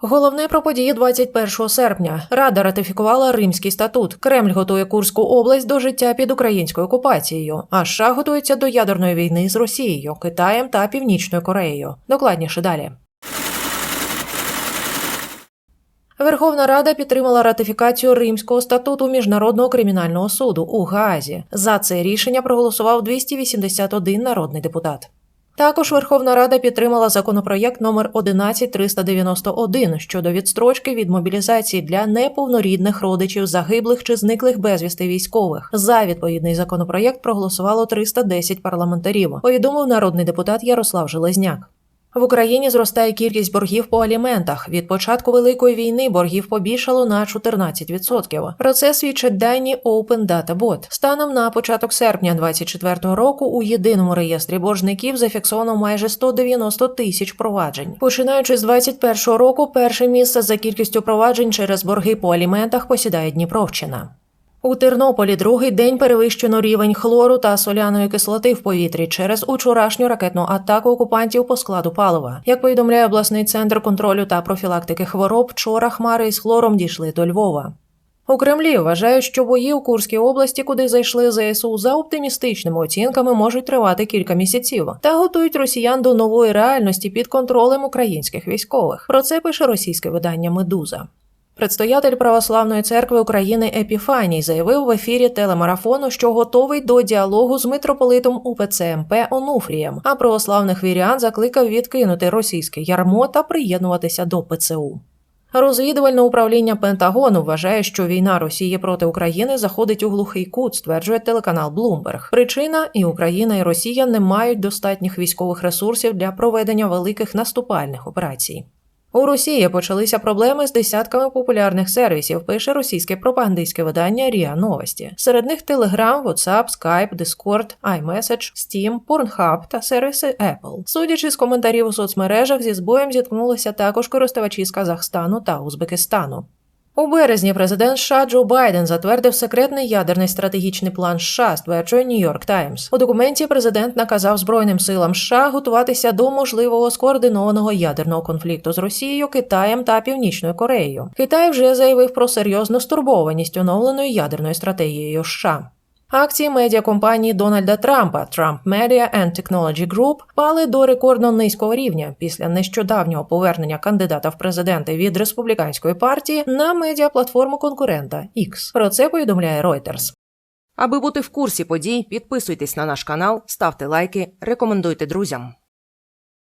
Головне про події 21 серпня. Рада ратифікувала Римський статут. Кремль готує Курську область до життя під українською окупацією. А США готується до ядерної війни з Росією, Китаєм та Північною Кореєю. Докладніше далі. Верховна Рада підтримала ратифікацію Римського статуту Міжнародного кримінального суду у Гаазі. За це рішення проголосував 281 народний депутат. Також Верховна Рада підтримала законопроєкт номер 11391 щодо відстрочки від мобілізації для неповнорідних родичів загиблих чи зниклих безвісти військових. За відповідний законопроєкт проголосувало 310 парламентарів. Повідомив народний депутат Ярослав Железняк. В Україні зростає кількість боргів по аліментах. Від початку великої війни боргів побільшало на 14%. Про це свідчать дані Open Data Bot. Станом на початок серпня 2024 року у єдиному реєстрі боржників зафіксовано майже 190 тисяч проваджень. Починаючи з 2021 року, перше місце за кількістю проваджень через борги по аліментах посідає Дніпровщина. У Тернополі другий день перевищено рівень хлору та соляної кислоти в повітрі через учорашню ракетну атаку окупантів по складу палива. Як повідомляє обласний центр контролю та профілактики хвороб, вчора хмари із хлором дійшли до Львова. У Кремлі вважають, що бої у Курській області, куди зайшли ЗСУ, за оптимістичними оцінками можуть тривати кілька місяців, та готують росіян до нової реальності під контролем українських військових. Про це пише російське видання Медуза. Предстоятель Православної церкви України Епіфаній заявив в ефірі телемарафону, що готовий до діалогу з митрополитом УПЦ МП Онуфрієм, а православних вірян закликав відкинути російське ярмо та приєднуватися до ПЦУ. Розвідувальне управління Пентагону вважає, що війна Росії проти України заходить у глухий кут, стверджує телеканал Bloomberg. Причина і Україна, і Росія не мають достатніх військових ресурсів для проведення великих наступальних операцій. У Росії почалися проблеми з десятками популярних сервісів. Пише російське пропагандистське видання Ріа Новості. Серед них Telegram, WhatsApp, Skype, Discord, iMessage, Steam, Pornhub та сервіси Apple. Судячи з коментарів у соцмережах, зі збоєм зіткнулися також користувачі з Казахстану та Узбекистану. У березні президент США Джо Байден затвердив секретний ядерний стратегічний план США, стверджує Нью-Йорк Таймс. У документі президент наказав Збройним силам США готуватися до можливого скоординованого ядерного конфлікту з Росією, Китаєм та Північною Кореєю. Китай вже заявив про серйозну стурбованість оновленою ядерною стратегією США. Акції медіакомпанії Дональда Трампа Trump Media and Technology Group пали до рекордно низького рівня після нещодавнього повернення кандидата в президенти від республіканської партії на медіаплатформу конкурента X. Про це повідомляє Reuters. Аби бути в курсі подій, підписуйтесь на наш канал, ставте лайки, рекомендуйте друзям.